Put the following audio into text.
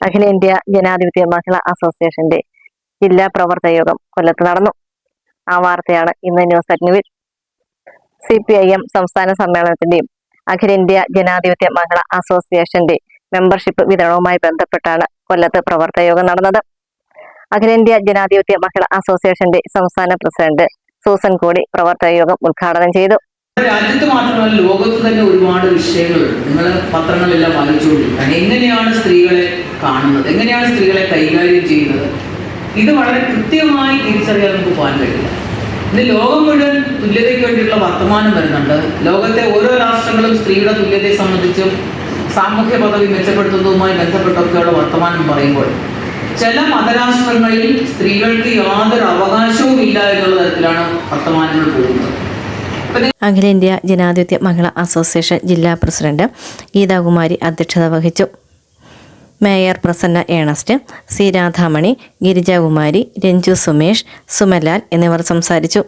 അഖിലേന്ത്യാ ജനാധിപത്യ മഹിളാ അസോസിയേഷന്റെ ജില്ലാ പ്രവർത്തക യോഗം കൊല്ലത്ത് നടന്നു. ആ വാർത്തയാണ് ഇന്ന് ന്യൂസ് അറ്റ് ന്യൂവിൽ സി പി ഐ എം സംസ്ഥാന സമ്മേളനത്തിന്റെയും അഖിലേന്ത്യാ ജനാധിപത്യ മഹിളാ അസോസിയേഷന്റെ മെമ്പർഷിപ്പ് വിതരണവുമായി ബന്ധപ്പെട്ടാണ് കൊല്ലത്ത് പ്രവർത്തക യോഗം നടന്നത്. അഖിലേന്ത്യാ ജനാധിപത്യ മഹിളാ അസോസിയേഷന്റെ സംസ്ഥാന പ്രസിഡന്റ് സൂസൻ കോടി പ്രവർത്തക യോഗം ഉദ്ഘാടനം ചെയ്തു. രാജ്യത്ത് മാത്രമല്ല ലോകത്ത് തന്നെ ഒരുപാട് വിഷയങ്ങൾ നിങ്ങൾ പത്രങ്ങളെല്ലാം വായിച്ചുകൊണ്ടിരിക്കുകയാണ്. എങ്ങനെയാണ് സ്ത്രീകളെ കാണുന്നത്? എങ്ങനെയാണ് സ്ത്രീകളെ കൈകാര്യം ചെയ്യുന്നത്? ഇത് വളരെ കൃത്യമായി തിരിച്ചറിയാൻ നമുക്ക് പോകാൻ കഴിയില്ല. ഇന്ന് ലോകം മുഴുവൻ തുല്യതയ്ക്ക് വേണ്ടിയിട്ടുള്ള വർത്തമാനം വരുന്നുണ്ട്. ലോകത്തെ ഓരോ രാഷ്ട്രങ്ങളും സ്ത്രീയുടെ തുല്യതയെ സംബന്ധിച്ചും സാമൂഹ്യ പദവി മെച്ചപ്പെടുത്തുന്നതുമായി ബന്ധപ്പെട്ടൊക്കെയുള്ള വർത്തമാനം പറയുമ്പോൾ ചില മതരാഷ്ട്രങ്ങളിൽ സ്ത്രീകൾക്ക് യാതൊരു അവകാശവും ഇല്ല എന്നുള്ള തരത്തിലാണ് വർത്തമാനങ്ങൾ പോകുന്നത്. അഖിലേന്ത്യാ ജനാധിപത്യ മഹിളാ അസോസിയേഷൻ ജില്ലാ പ്രസിഡന്റ് ഗീതാകുമാരി അധ്യക്ഷത വഹിച്ചു. Mayor Prasanna Ernest C Radhamani Girijakumari Ranju Sumesh Sumalal എന്നിവർ സംസാരിച്ചു.